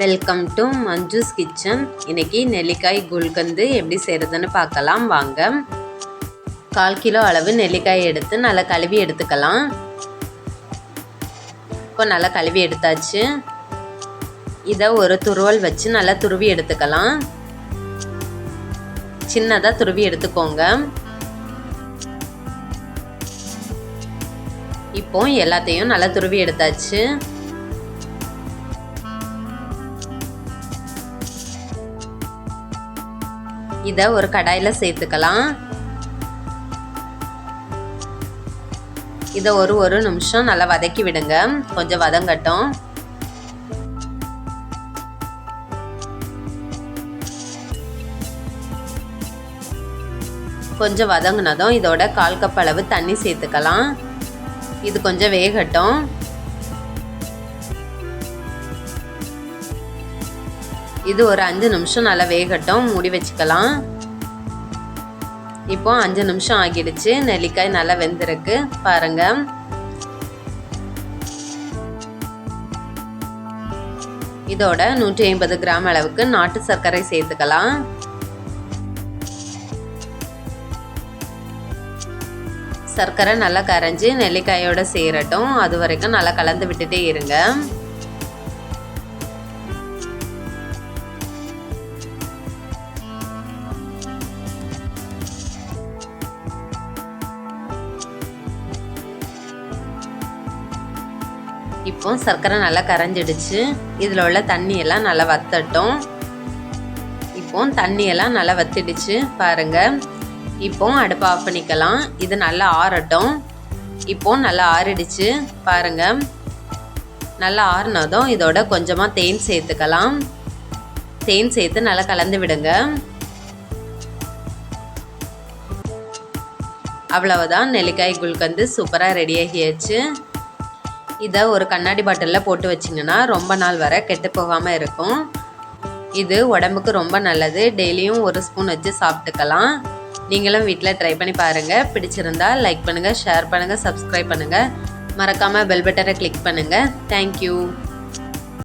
Welcome to Manju's kitchen இன்னைக்கு நெல்லிக்காய் குல்கந்து எப்படி செய்கிறதுன்னு பார்க்கலாம். வாங்க. கால் கிலோ அளவு நெல்லிக்காய் எடுத்து நல்லா கழுவி எடுத்துக்கலாம். இப்போ நல்லா கழுவி எடுத்தாச்சு. இதை ஒரு துருவல் வச்சு நல்லா துருவி எடுத்துக்கலாம். சின்னதாக துருவி எடுத்துக்கோங்க. இப்போ எல்லாத்தையும் நல்லா துருவி எடுத்தாச்சு. இதை ஒரு கடாயில் சேர்த்துக்கலாம். இதை ஒரு ஒரு நிமிஷம் நல்லா வதக்கி விடுங்க. கொஞ்சம் வதங்கட்டும். கொஞ்சம் வதங்கினதும் இதோட கால் கப் அளவு தண்ணி சேர்த்துக்கலாம். இது கொஞ்சம் வேகட்டும். இது ஒரு அஞ்சு நிமிஷம் நல்லா வேகட்டும் மூடி வச்சுக்கலாம். இப்போ அஞ்சு நிமிஷம் ஆகிடுச்சு. நெல்லிக்காய் நல்லா வெந்திருக்கு. பாருங்க. இதோட நூற்றி ஐம்பது கிராம் அளவுக்கு நாட்டு சர்க்கரை சேர்த்துக்கலாம். சர்க்கரை நல்லா கரைஞ்சி நெல்லிக்காயோட சேரட்டும். அது வரைக்கும் நல்லா கலந்து விட்டுட்டே இருங்க. இப்போ சர்க்கரை நல்லா கரைஞ்சிடுச்சு. இதில் உள்ள தண்ணியெல்லாம் நல்லா வத்தட்டும். இப்போ தண்ணியெல்லாம் நல்லா வத்திடுச்சு பாருங்கள் இப்போ அடுப்பு ஆஃப் பண்ணிக்கலாம். இது நல்லா ஆறட்டும். இப்போ நல்லா ஆறிடுச்சு பாருங்கள் நல்லா ஆறினதும் இதோட கொஞ்சமாக தேன் சேர்த்துக்கலாம். தேன் சேர்த்து நல்லா கலந்து விடுங்க. அவ்வளவுதான். நெல்லிக்காய் குல்கந்து சூப்பராக ரெடி ஆகியாச்சு. இதை ஒரு கண்ணாடி பாட்டிலில் போட்டு வச்சிங்கன்னா ரொம்ப நாள் வரை கெட்டு போகாமல் இருக்கும். இது உடம்புக்கு ரொம்ப நல்லது. டெய்லியும் ஒரு ஸ்பூன் வச்சு சாப்பிட்டுக்கலாம். நீங்களும் வீட்டில் ட்ரை பண்ணி பாருங்கள் பிடிச்சிருந்தா லைக் பண்ணுங்கள் ஷேர் பண்ணுங்கள் சப்ஸ்கிரைப் பண்ணுங்கள் மறக்காமல் பெல் பட்டனை கிளிக் பண்ணுங்கள் தேங்க்யூ